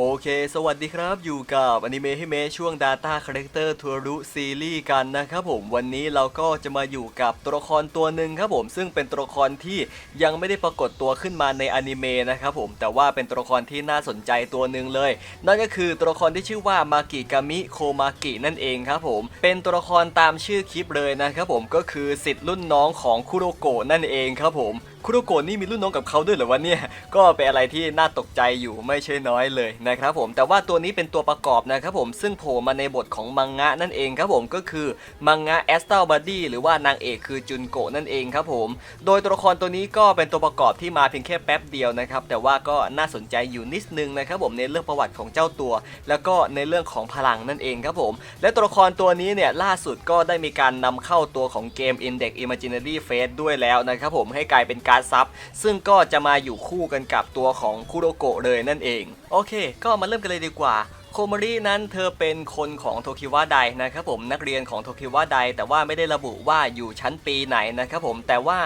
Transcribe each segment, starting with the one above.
โอเค สวัสดีครับ อยู่กับอนิเมะให้เมช่วง Data Character ทัวรุซีรีส์กันนะครับผม วันนี้เราก็จะมาอยู่กับตัวละครตัวหนึ่งครับผม ซึ่งเป็นตัวละครที่ยังไม่ได้ปรากฏตัวขึ้นมาในอนิเมะนะครับผม แต่ว่าเป็นตัวละครที่น่าสนใจตัวหนึ่งเลย นั่นก็คือตัวละครที่ชื่อว่ามากิกามิโคมากินั่นเองครับผม เป็นตัวละครตามชื่อคลิปเลยนะครับผม ก็คือสิทธิ์รุ่นน้องของคุโรโกะนั่นเองครับผม คุโรโกะนี่มีรุ่นน้องกับเขาด้วยเหรอวะเนี่ย ก็เป็นอะไรที่น่าตกใจอยู่ไม่ใช่น้อยเลยนะครับผม แต่ว่าตัวนี้เป็นตัวประกอบนะครับผม ซึ่งโผล่มาในบทของมังงะนั่นเองครับผมก็คือมังงะแอสต l ลบัดดี้หรือว่านางเอกคือจุนโกะนั่นเองครับผม โดยตัวละครตัวนี้ก็เป็นตัวประกอบที่มาเพียงแค่แป๊บเดียวนะครับ แต่ว่าก็น่าสนใจอยู่นิดนึงนะครับผมในเรื่องประวัติของเจ้าตัว แล้วก็ในเรื่องของพลังนั่นเองครับผม และตัวละครตัวนี้เนี่ยล่าสุดก็ได้มีการนำเข้าตัวของเกม Index Imaginary Face ด้วยแล้วนะครับผมให้กลายเป็นการดซับซึ่งก็จะมาอยู่คู่กันกับตัวของคุโรโกะเลยนั่นเอง โอเค ก็มาเริ่มกันเลยดีกว่าโคมารีนั้นเธอเป็นคนของโทคิวะไดนะครับผมนักเรียนของโทคิวะไดแต่ว่าไม่ได้ระบุว่าอยู่ชั้นปีไหนนะครับผมแต่ว่า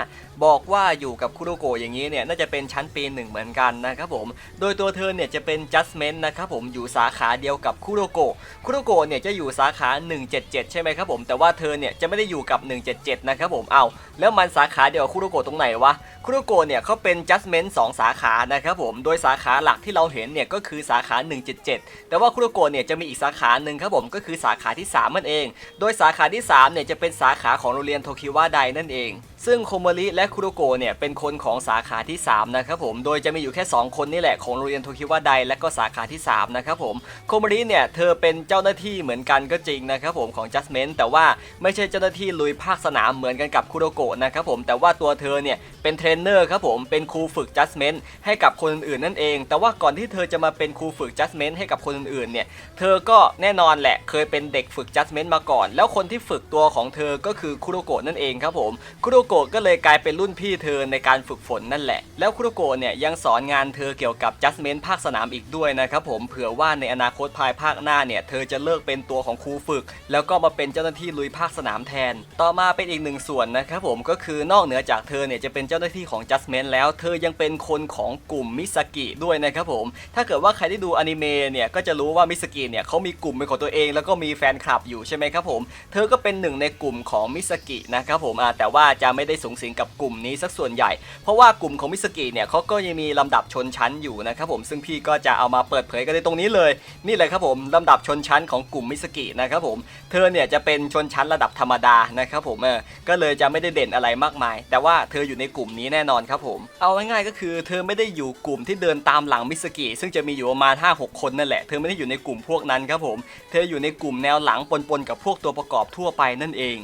บอกว่าอยู่กับคุโรโกะอย่างนี้เนี่ยน่าจะเป็นชั้นปีหนึ่งเหมือนกันนะครับผม โดยตัวเธอเนี่ยจะเป็น Judgment นะครับผมอยู่สาขาเดียวกับคุโรโกะคุโรโกะเนี่ยจะอยู่สาขา 177 ใช่ไหมครับผม แต่ว่าเธอเนี่ยจะไม่ได้อยู่กับ 177 นะครับผมเอาแล้วมันสาขาเดียวกับคุโรโกะตรงไหนวะคุโรโกะเนี่ยเขาเป็น Judgment 2 สาขานะครับผมโดยสาขาหลักที่เราเห็นเนี่ยก็คือสาขา 177 แต่ว่าคุโรโกะเนี่ยจะมีอีกสาขาหนึ่งครับผมก็คือสาขาที่3นั่นเอง โดยสาขาที่3เนี่ยจะเป็นสาขาของโรงเรียนโทคิวะไดนั่นเอง ซึ่งโคโมริและคุโรโกะเนี่ยเป็นคนของสาขาที่ 3 นะครับผม โดยจะมีอยู่แค่ 2 คนนี่แหละของโรงเรียนโทคิวะไดและก็สาขาที่ 3 นะครับผม โคโมริเนี่ยเธอเป็นเจ้าหน้าที่เหมือนกันก็จริงนะครับผมของ Judgment แต่ว่าไม่ใช่เจ้าหน้าที่ลุยภาคสนามเหมือนกันกับคุโรโกะนะครับผม แต่ว่าตัวเธอเนี่ยเป็นเทรนเนอร์ครับผม เป็นครูฝึก Judgment ให้กับคนอื่นนั่นเอง แต่ว่าก่อนที่เธอจะมาเป็นครูฝึก Judgment ให้กับคนอื่นๆเนี่ย เธอก็แน่นอนแหละเคยเป็นเด็กฝึก Judgment มาก่อน แล้วคนที่ฝึกตัวของเธอก็คือคุโรโกะนั่นเองครับผม คุโรโกะก็เลยกลายเป็นรุ่นพี่เธอในการฝึกฝนนั่นแหละ แล้วคุโรโกะเนี่ยยังสอนงานเธอเกี่ยวกับ Judgment ภาคสนามอีกด้วยนะครับผมเผื่อว่าในอนาคตภายภาคหน้าเนี่ยเธอจะเลิกเป็นตัวของครูฝึก แล้วก็มาเป็นเจ้าหน้าที่ลุยภาคสนามแทน ต่อมาเป็นอีกหนึ่งส่วนนะครับผมก็คือนอกเหนือจากเธอเนี่ยจะเป็นเจ้าหน้าที่ของ Judgment แล้ว เธอยังเป็นคนของกลุ่มมิสกิด้วยนะครับผมถ้าเกิดว่าใครได้ดูอนิเมะเนี่ยก็จะรู้ว่ามิสกิเนี่ยเขามีกลุ่มเป็นของตัวเอง แล้วก็มีแฟนคลับอยู่ใช่ไหมครับผมเธอก็เป็นหนึ่งในกลุ่มของมิสกินะครับผมแต่ว่าจะไม่ไม่ได้สูงสิงกับกลุ่มนี้สักส่วนใหญ่ เพราะว่ากลุ่มของมิสกิเนี่ยเขาก็ยังมีลำดับชนชั้นอยู่นะครับผมซึ่งพี่ก็จะเอามาเปิดเผยกันในตรงนี้เลย นี่เลยครับผมลำดับชนชั้นของกลุ่มมิสกินะครับผมเธอเนี่ยจะเป็นชนชั้นระดับธรรมดานะครับผมเออก็เลยจะไม่ได้เด่นอะไรมากมาย แต่ว่าเธออยู่ในกลุ่มนี้แน่นอนครับผม เอาง่ายๆก็คือ เธอไม่ได้อยู่กลุ่มที่เดินตามหลังมิสกิซึ่งจะมีอยู่ประมาณ5-6 คนนั่นแหละเธอไม่ได้อยู่ในกลุ่มพวกนั้นครับผมเธออยู่ในกลุ่มแนวหลังปนๆกับพวกตัวประกอบทั่วไปนั่นเอง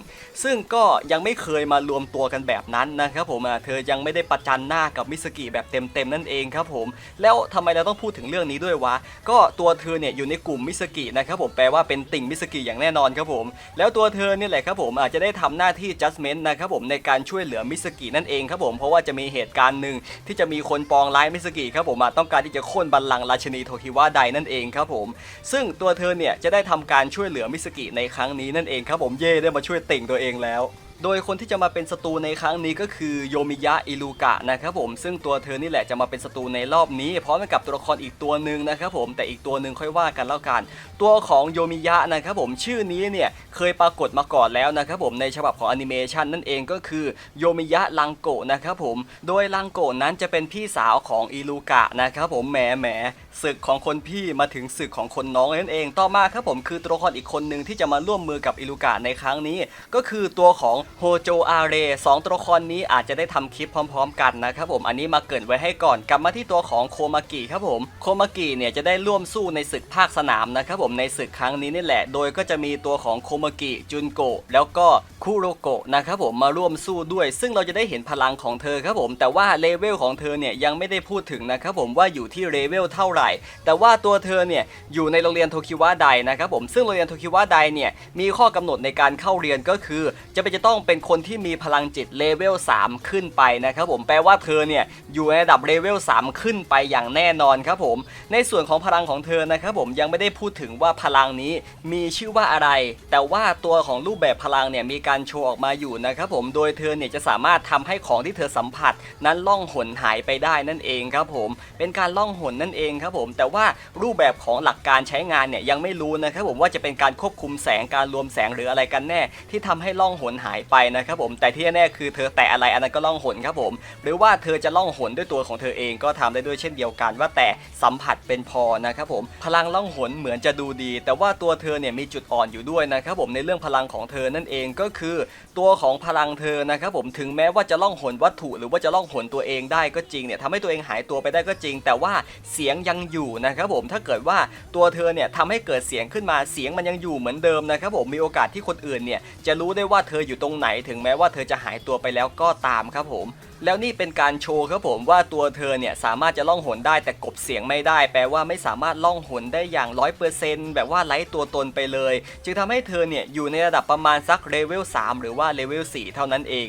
ซึ่งก็ยังไม่เคยมารวมตัวกันแบบนั้นนะครับผมเธอยังไม่ได้ประจันหน้ากับมิสกิแบบเต็มๆนั่นเองครับผม แล้วทำไมเราต้องพูดถึงเรื่องนี้ด้วยวะ ก็ตัวเธอเนี่ยอยู่ในกลุ่มมิสกินะครับผมแปลว่าเป็นติ่งมิสกิอย่างแน่นอนครับผม แล้วตัวเธอเนี่ยแหละครับผมอาจจะได้ทำหน้าที่ judgment นะครับผมในการช่วยเหลือมิสกินั่นเองครับผมเพราะว่าจะมีเหตุการณ์หนึ่งที่จะมีคนปองร้ายมิสกิครับผมต้องการที่จะโค่นบัลลังก์ราชินีโทคิวะไดนั่นเองครับผม ซึ่งตัวเธอเนี่ยจะได้ทำการช่วยเหลือมิสกิในครั้งนี้นั่นเองครับผมเย่ได้มาช่วยติ่งตัวเองแล้ว โดยคนที่จะมาเป็นศัตรูในครั้งนี้ก็คือโยมิยะอิลูกะนะครับผมซึ่งตัวเธอนี่แหละจะมาเป็นศัตรูในรอบนี้พร้อมกับตัวละครอีกตัวหนึ่งนะครับผมแต่อีกตัวหนึ่งค่อยว่ากันแล้วกัน ตัวของโยมิยะนะครับผมชื่อนี้เนี่ยเคยปรากฏมาก่อนแล้วนะครับผมในฉบับของแอนิเมชันนั่นเองก็คือโยมิยะลังโกะนะครับผมโดยลังโกะนั้นจะเป็นพี่สาวของอิลูกะนะครับผมแหมแหมศึกของคนพี่มาถึงศึกของคนน้องนั่นเอง ต่อมาครับผมคือตัวละครอีกคนหนึ่งที่จะมาร่วมมือกับอิลูกะในครั้งนี้ ก็คือตัวของโฮโจอาเรสองตัวละครนี้อาจจะได้ทำคลิปพร้อม ๆ กันนะครับผมอันนี้มาเกรินไว้ให้ก่อนกลับมาที่ตัวของโคมากิครับผมโคมากิเนี่ยจะได้ร่วมสู้ในศึกภาคสนามนะครับผมในศึกครั้งนี้นี่แหละ โดยก็จะมีตัวของโคมากิจุนโกะแล้วก็คุโรโกะนะครับผมมาร่วมสู้ด้วย ซึ่งเราจะได้เห็นพลังของเธอครับผม แต่ว่าเลเวลของเธอเนี่ยยังไม่ได้พูดถึงนะครับผมว่าอยู่ที่เลเวลเท่าไหร่ แต่ว่าตัวเธอเนี่ยอยู่ในโรงเรียนโทคิวะไดนะครับผมซึ่งโรงเรียนโทคิวะไดเนี่ยมีข้อกำหนดในการเข้าเรียนก็คือ จะเป็นจะต้องต้องเป็นคนที่มีพลังจิตเลเวล 3 ขึ้นไปนะครับผมแปลว่าเธอเนี่ยอยู่ในระดับเลเวล 3 ขึ้นไปอย่างแน่นอนครับผมในส่วนของพลังของเธอนะครับผมยังไม่ได้พูดถึงว่าพลังนี้มีชื่อว่าอะไร แต่ว่าตัวของรูปแบบพลังเนี่ยมีการโชว์ออกมาอยู่นะครับผมโดยเธอเนี่ยจะสามารถทำให้ของที่เธอสัมผัส นั้นล่องหนหายไปได้นั่นเองครับผมเป็นการล่องหนนั่นเองครับผมแต่ว่ารูปแบบของหลักการใช้งานเนี่ยยังไม่รู้นะครับผมว่าจะเป็นการควบคุมแสงการรวมแสงหรืออะไรกันแน่ ที่ทำให้ล่องหนหายไปนะครับผมแต่ที่แน่ๆคือเธอแตะอะไรอันนั้นก็ล่องหนครับผม หรือว่าเธอจะล่องหนด้วยตัวของเธอเองก็ทำได้ด้วยเช่นเดียวกัน ว่าแต่สัมผัสเป็นพอนะครับผมพลังล่องหนเหมือนจะดูดี แต่ว่าตัวเธอเนี่ยมีจุดอ่อนอยู่ด้วยนะครับผมในเรื่องพลังของเธอนั่นเองก็คือ ตัวของพลังเธอนะครับผมถึงแม้ว่าจะล่องหนวัตถุ หรือว่าจะล่องหนตัวเองได้ก็จริงเนี่ยทำให้ตัวเองหายตัวไปได้ก็จริง แต่ว่าเสียงยังอยู่นะครับผมถ้าเกิดว่าตัวเธอเนี่ยทำให้เกิดเสียงขึ้นมาเสียงมันยังอยู่เหมือนเดิมนะครับผมมีโอกาสที่คนอื่นเนี่ยจะรู้ได้ว่าเธออยู่ตรงไหนถึงแม้ว่าเธอจะหายตัวไปแล้วก็ตามครับผม แล้วนี่เป็นการโชว์ครับผมว่าตัวเธอเนี่ยสามารถจะล่องหนได้แต่กบเสียงไม่ได้ แปลว่าไม่สามารถล่องหนได้อย่างร้อยเปอร์เซนต์แบบว่าไร้ตัวตนไปเลย จึงทำให้เธอเนี่ยอยู่ในระดับประมาณสักเลเวล3หรือว่าเลเวล4เท่านั้นเอง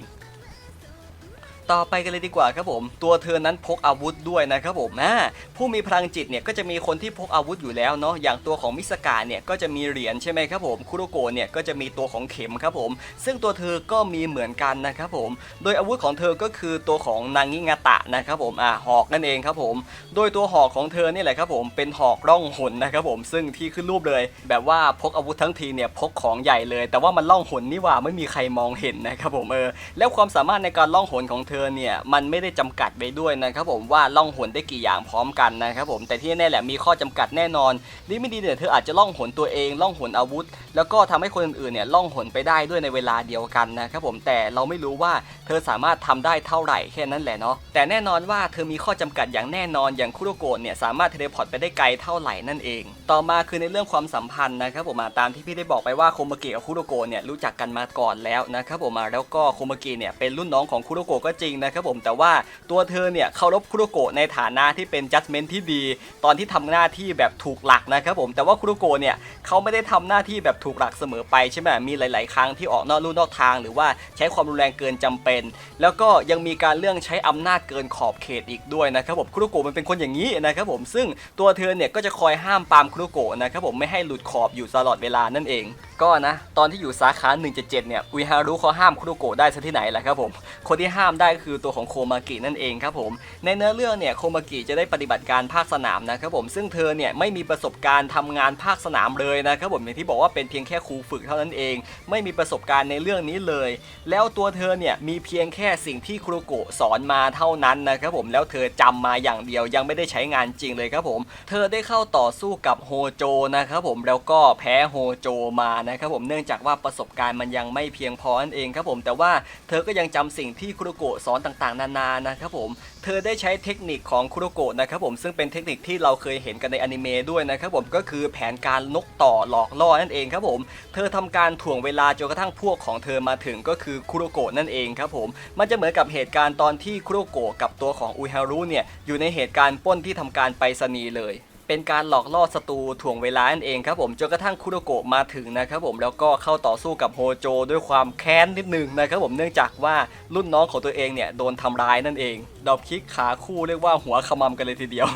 ต่อไปกันเลยดีกว่าครับผม ตัวเธอนั้นพกอาวุธด้วยนะครับผมนะผู้มีพลังจิตเนี่ยก็จะมีคนที่พกอาวุธอยู่แล้วเนาะอย่างตัวของมิสกาเนี่ยก็จะมีเหรียญใช่ไหมครับผมคุโรโกะเนี่ยก็จะมีตัวของเข็มครับผม ซึ่งตัวเธอก็มีเหมือนกันนะครับผม โดยอาวุธของเธอก็คือตัวของนางงิงาตะนะครับผมอ่าหอกนั่นเองครับผม โดยตัวหอกของเธอเนี่แหละครับผมเป็นหอกร่องหนนะครับผมซึ่งที่ขึ้นรูปเลย แบบว่าพกอาวุธทั้งทีเนี่ยพกของใหญ่เลย แต่ว่ามันล่องหนนี่หว่าไม่มีใครมองเห็นนะครับผมเออแล้วความสามารถในการล่องหนของเธอเนี่ยมันไม่ได้จำกัดไว้ด้วยนะครับผมว่าล่องหนได้กี่อย่างพร้อมกันนะครับผมแต่ที่แน่แหละมีข้อจำกัดแน่นอนดีไม่ดีเนี่ยเธออาจจะล่องหนตัวเองล่องหนอาวุธ แล้วก็ทำให้คนอื่นๆเนี่ยล่องหนไปได้ด้วยในเวลาเดียวกันนะครับผมแต่เราไม่รู้ว่าเธอสามารถทำได้เท่าไหร่แค่นั้นแหละเนาะแต่แน่นอนว่าเธอมีข้อจำกัดอย่างแน่นอนอย่างคุโรโกะเนี่ยสามารถเทเลพอร์ตไปได้ไกลเท่าไหร่นั่นเอง ต่อมาคือในเรื่องความสัมพันธ์นะครับผมมาตามที่พี่ได้บอกไปว่าโคมาเกะกับคุโรโกะเนี่ยรู้จักกันมาก่อนแล้วนะครับผมมาแล้วก็โคมาเกะเนี่ยเป็นรุ่นน้องของคุโรโกะก็จริงนะครับผมแต่ว่าตัวเธอเนี่ยเคารพคุโรโกะในฐานะที่เป็นจัดเมนที่ดี ตอนที่ทำหน้าที่แบบถูกหลักนะครับผมแต่ว่าคุโรโกะเนี่ยเขาไม่ได้ทำหน้าที่แบบถูกหลักเสมอไปใช่ไหมมีหลาย ๆ ครั้งที่ออกนอกลู่นอกทาง หรือว่าใช้ความรุนแรงเกินจำเป็น แล้วก็ยังมีการเรื่องใช้อำนาจเกินขอบเขตอีกด้วยนะครับผมคุโรโกะมันเป็นคนอย่างนี้นะครับผมซึ่งตัวเธอเนี่ยก็จะคอยห้ามปามคุโรโกะนะครับผมไม่ให้หลุดขอบอยู่ตลอดเวลานั่นเอง ก็นะ ตอนที่อยู่สาขา 177 เนี่ยอุยฮารุเขาห้ามคุโรโกะได้ซะที่ไหนแหละครับผม คนที่ห้ามได้ก็คือตัวของโคมากินั่นเองครับผม ในเนื้อเรื่องเนี่ยโคมากิจะได้ปฏิบัติการภาคสนามนะครับผมซึ่งเธอเนี่ยไม่มีประสบการณ์ทำงานภาคสนามเลยนะครับผมอย่างที่บอกว่าเป็นเพียงแค่ครูฝึกเท่านั้นเอง ไม่มีประสบการณ์ในเรื่องนี้เลย แล้วตัวเธอเนี่ยมีเพียงแค่สิ่งที่คุโรโกะสอนมาเท่านั้นนะครับผมแล้วเธอจำมาอย่างเดียวยังไม่ได้ใช้งานจริงเลยครับผม เธอได้เข้าต่อสู้กับโฮโจนะครับผมแล้วก็แพ้โฮโจมานะครับผมเนื่องจากว่าประสบการณ์มันยังไม่เพียงพอนั่นเองครับผมแต่ว่าเธอก็ยังจำสิ่งที่คุโรโกะสอนต่างๆ นานานะครับผมเธอได้ใช้เทคนิคของคุโรโกะนะครับผมซึ่งเป็นเทคนิคที่เราเคยเห็นกันในอนิเมะด้วยนะครับผมก็คือแผนการนกต่อหลอกล่อนั่นเองครับผมเธอทำการถ่วงเวลาจนกระทั่งพวกของเธอมาถึงก็คือคุโรโกะนั่นเองครับผมมันจะเหมือนกับเหตุการณ์ตอนที่คุโรโกะกับตัวของอุยฮารุเนี่ยอยู่ในเหตุการณ์ป้นที่ทำการไปรษณีย์เลย เป็นการหลอกล่อศัตรูถ่วงเวลานั่นเองครับผมจนกระทั่งคุโรโกะมาถึงนะครับผมแล้วก็เข้าต่อสู้กับโฮโจด้วยความแค้นนิดนึงนะครับผมเนื่องจากว่ารุ่นน้องของตัวเองเนี่ยโดนทำร้ายนั่นเองดอกคลิกขาคู่เรียกว่าหัวขมำกันเลยทีเดียว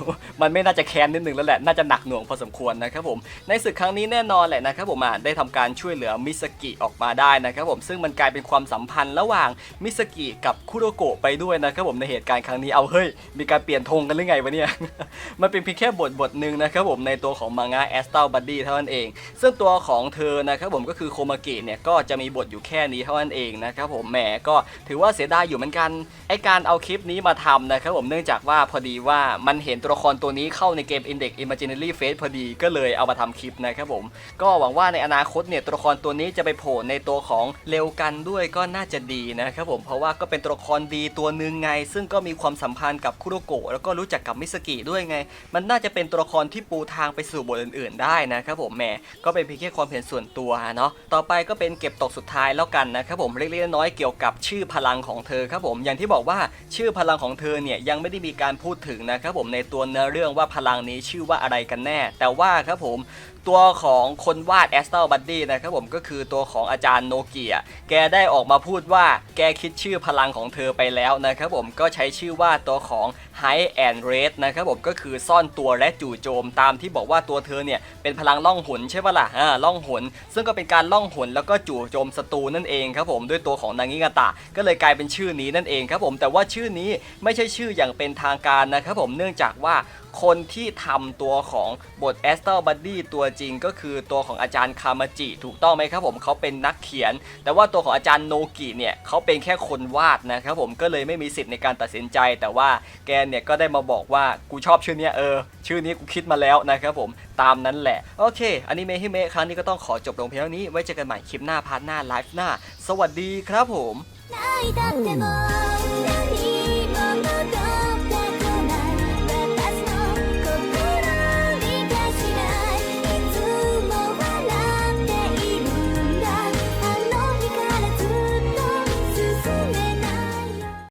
มันไม่น่าจะแค้นนิดนึงแล้วแหละน่าจะหนักหน่วงพอสมควรนะครับผมในศึกครั้งนี้แน่นอนแหละนะครับผมอะได้ทำการช่วยเหลือมิสกิออกมาได้นะครับผมซึ่งมันกลายเป็นความสัมพันธ์ระหว่างมิสกิกับคุโรโกะไปด้วยนะครับผมในเหตุการณ์ครั้งนี้เอาเฮ้ยมีการเปลี่ยนธงกันหรือไงวะเนี่ยมันเป็นเพียงแค่บทบทหนึ่งนะครับผมในตัวของมังงะแอสตัลบัดดี้เท่านั้นเอง ซึ่งตัวของเธอนะครับผมก็คือโคมากิเนี่ยก็จะมีบทอยู่แค่นี้เท่านั้นเองนะครับผมแหมก็ถือว่าเสียดายอยู่เหมือนกันไอการเอาคลิปนี้มาทำนะครับผมเนื่องจากว่าพอดีว่ามันเห็นตัวละครตัวนี้เข้าในเกม Index Imaginary Face พอดีก็เลยเอามาทำคลิปนะครับผมก็หวังว่าในอนาคตเนี่ยตัวละครตัวนี้จะไปโผล่ในตัวของเร็วกันด้วยก็น่าจะดีนะครับผมเพราะว่าก็เป็นตัวละครดีตัวหนึ่งไง ซึ่งก็มีความสัมพันธ์กับคุโรโกะแล้วก็รู้จักกับมิสกิด้วยไง มันน่าจะเป็นตัวละครที่ปูทางไปสู่บทอื่น ๆ ได้นะครับผมแหมก็เป็นเพียงแค่ความเห็นส่วนตัวเนาะต่อไปก็เป็นเก็บตกสุดท้ายแล้วกันนะครับผมเล็กๆน้อยๆเกี่ยวกับชื่อพลังของเธอครับผมอย่างที่บอกว่าชื่อพลังของเธอเนี่ยยังไม่ได้มีการพูดถึงนะครับผมในตัวเนื้อเรื่องว่าพลังนี้ชื่อว่าอะไรกันแน่ แต่ว่าครับผม ตัวของคนวาด a s t r a l Buddy นะครับผมก็คือตัวของอาจารย์โนเกียแกได้ออกมาพูดว่าแกคิดชื่อพลังของเธอไปแล้วนะครับผมก็ใช้ชื่อว่าตัวของ Hide and Raid นะครับผมก็คือซ่อนตัวและจู่โจมตามที่บอกว่าตัวเธอเนี่ยเป็นพลังล่องหนใช่ปะล่ะอ่าล่องหน ซึ่งก็เป็นการล่องหนแล้วก็จู่โจมศัตรูนั่นเองครับผมด้วยตัวของนางงิงาตะ ก็เลยกลายเป็นชื่อนี้นั่นเองครับผมแต่ว่าชื่อนี้ไม่ใช่ชื่ออย่างเป็นทางการนะครับผมเนื่องจากว่า คนที่ทำตัวของบทแอสเ s อร์บอดดี้ตัวจริงก็คือตัวของอาจารย์คามาจิ ถูกต้องไหมครับผมเขาเป็นนักเขียน แต่ว่าตัวของอาจารย์โนกิเนี่ยเขาเป็นแค่คนวาดนะครับผมก็เลยไม่มีสิทธิ์ในการตัดสินใจ แต่ว่าแกเนี่ยก็ได้มาบอกว่ากูชอบชื่อเนี้ยเออ ชื่อนี้กูคิดมาแล้วนะครับผมตามนั้นแหละ โอเคอันนี้เมะฮิเมะครั้งนี้ก็ต้องขอจบลงเพียงเท่านี้ไว้เจอกันใหม่คลิปหน้าพาร์ทหน้าไลฟ์หน้า สวัสดีครับผม